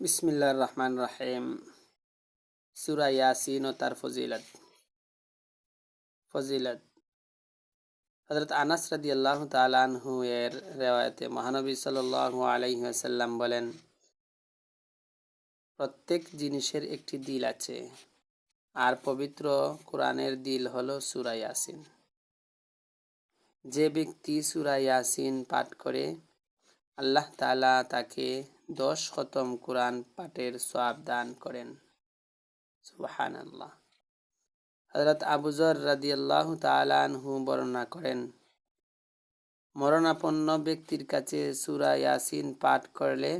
বিসমিল্লাহ রহমান রাহিম। সুরা ইয়াসিন ও তার ফজিলত। ফজিলত। হজরত আনাস রাদি আল্লাহ তালানহু এর রেওয়ায়তে মহানবী সাল আলাইসাল্লাম বলেন, প্রত্যেক জিনিসের একটি দিল আছে, আর পবিত্র কোরআনের দিল হলো সুরা ইয়াসিন। যে ব্যক্তি সুরা ইয়াসিন পাঠ করে আল্লাহ তালা তাকে দশ খতম কোরআন পাঠের সব দান করেন। সুবাহান আল্লাহ হজরত আবুজর রাদি আল্লাহ তালানহু বর্ণনা করেন, মরণাপন্ন ব্যক্তির কাছে সুরা ইয়াসিন পাঠ করলে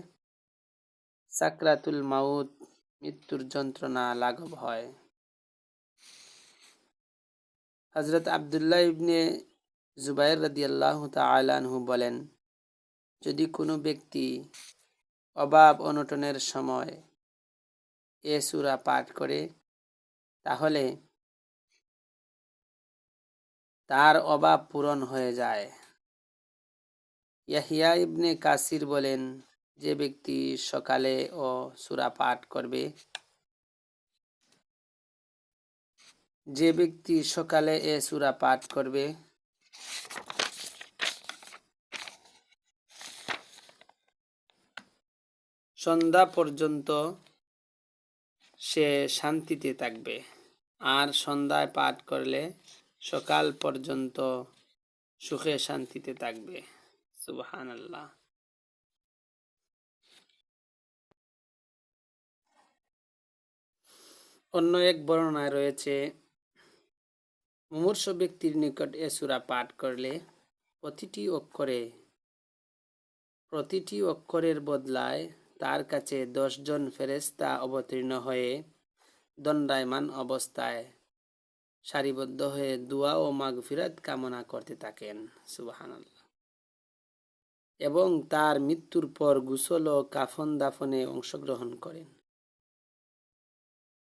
সাকরাতুল মাউত মৃত্যুর যন্ত্রণা লাঘব হয়। হজরত আবদুল্লাহ ইবনে জুবাইর রাদি আল্লাহ তালানহু বলেন যদি কোনো ব্যক্তি অভাব অনটনের সময় এ সুরা পাঠ করে, তাহলে তার অভাব পূরণ হয়ে যায়। ইয়াহিয়া ইবনে কাসির বলেন, যে ব্যক্তি সকালে ও সুরা পাঠ করবে, যে ব্যক্তি সকালে এ সুরা পাঠ করবে সন্ধ্যা পর্যন্ত সে শান্তিতে থাকবে। আর সন্ধ্যায় পাঠ করলে সকাল পর্যন্ত সুখে শান্তিতে থাকবে। সুবহান আল্লাহ অন্য এক বর্ণনায় রয়েছে, মুমূর্ষ ব্যক্তির নিকট এ সুরা পাঠ করলে প্রতিটি অক্ষরে, প্রতিটি অক্ষরের বদলায় তার কাছে দশজন ফেরেস্তা অবতীর্ণ হয়ে দণ্ডায়মান অবস্থায় সারিবদ্ধ হয়ে দুয়া ও মাগফিরাত কামনা করতে থাকেন। সুবাহান এবং তার মৃত্যুর পর গুসল ও কাফন দাফনে অংশগ্রহণ করেন।